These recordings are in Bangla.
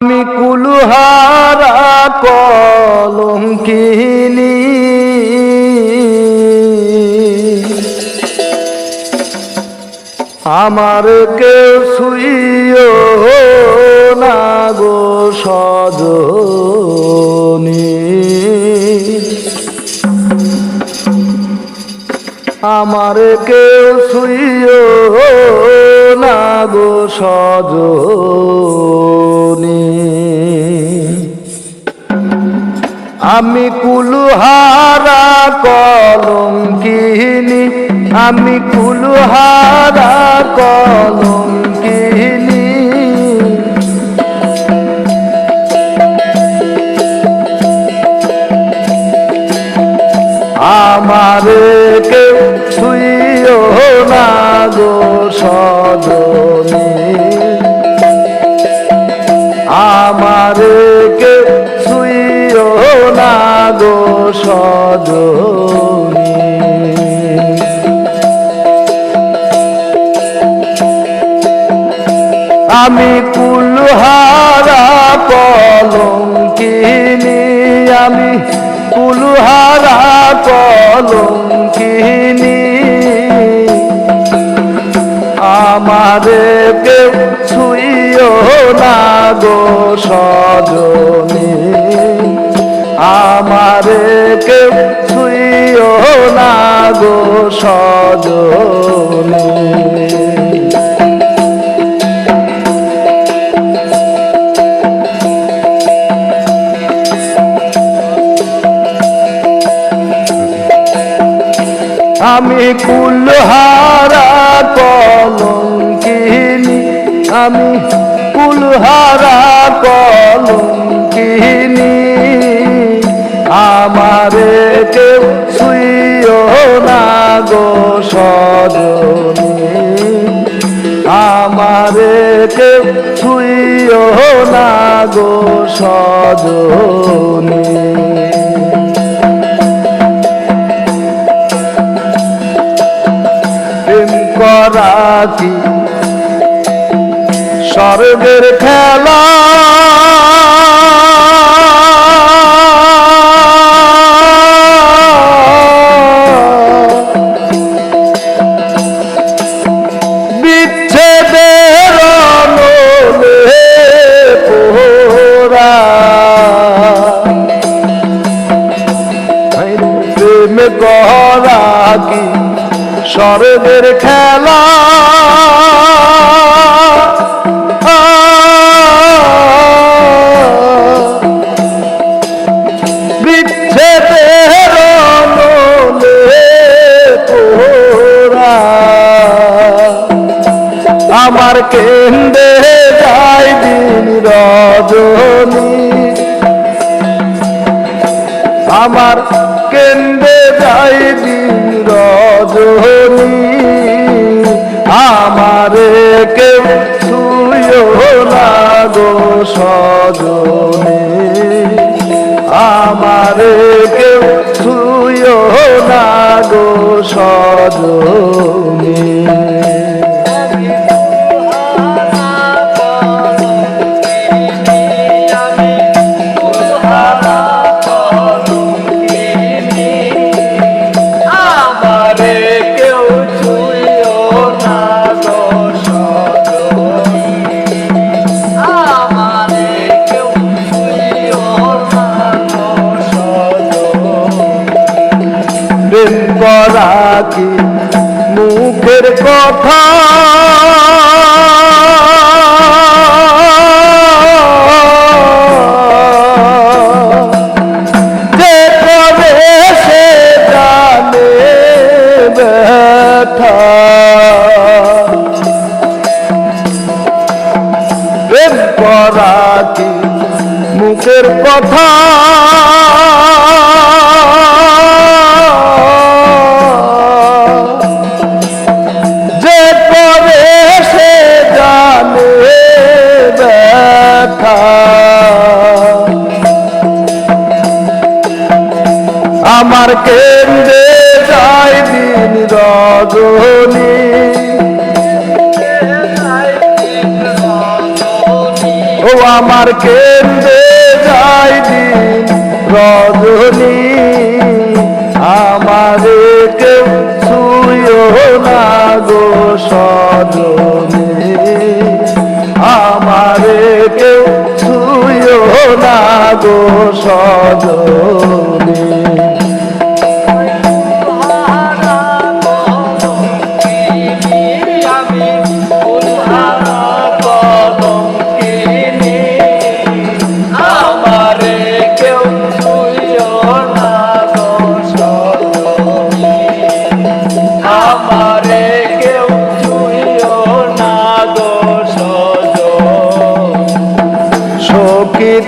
আমি কুলহারা কলঙ্কিনী। আমার কেউ শুইও না গো সজনী। আমার কেউ শুইও না গো সজনী। আমি কুলহারা কলঙ্কিনী আমি কুলহারা কলঙ্কিনী। আমারে কেউ ছুইও না গো সজনী। আমারে গো সজনী আমি কুলহারা কলঙ্কিনী আমি কুলহারা কলঙ্কিনী আমারে কেউ ছুইও না গো সজনী, আমারে কেউ ছুইও না গো সজনী। আমি কুলহারা কলঙ্কিনী আমি কুলহারা আমারে কে শুইও না গো সজনী। করা কি? স্বর্গের খেলা স্বর্গের খেলা। আমার কেন্দ্রে যাই দিন রজনী। আমার রজনী আমারে কেউ ছুঁয়ো না গো সজনী আমারে কেউ ছুঁয়ো না গো সজনী প্রেম করা কি মুখের কথা। আমার কেন্দ্রে যাই দিন রজনী। ও আমার কেন্দ্রে যাই দিন রজনী। আমার কেউ ছুঁয়ো না গো সজনী। আমারে কেউ ছুঁয়ো না গো সজনী।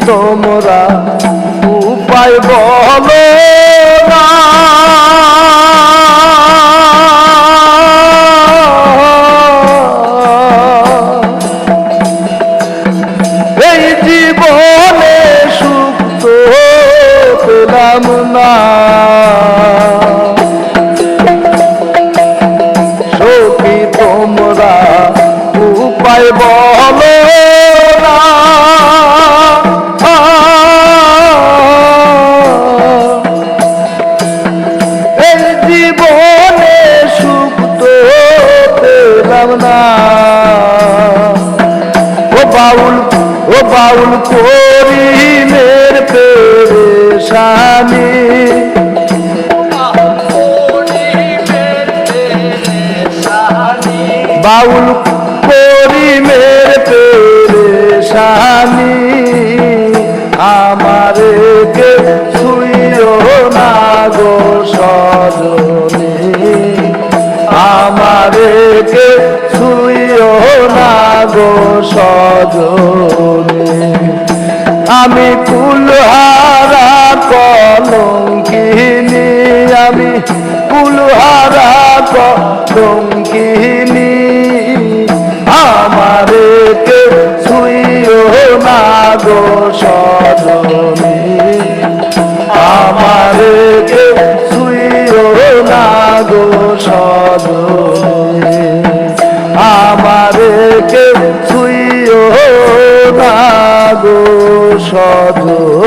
তোমরা উপায় বলো। বাউল করি মের পেরেশানি। বাউল করি মের পেরেশানি। আমারে কে ছুইও না গো সজনী গো সজনে আমি কুলহারা কলঙ্কিনী আমি কুলহারা কলঙ্কিনী। সজনী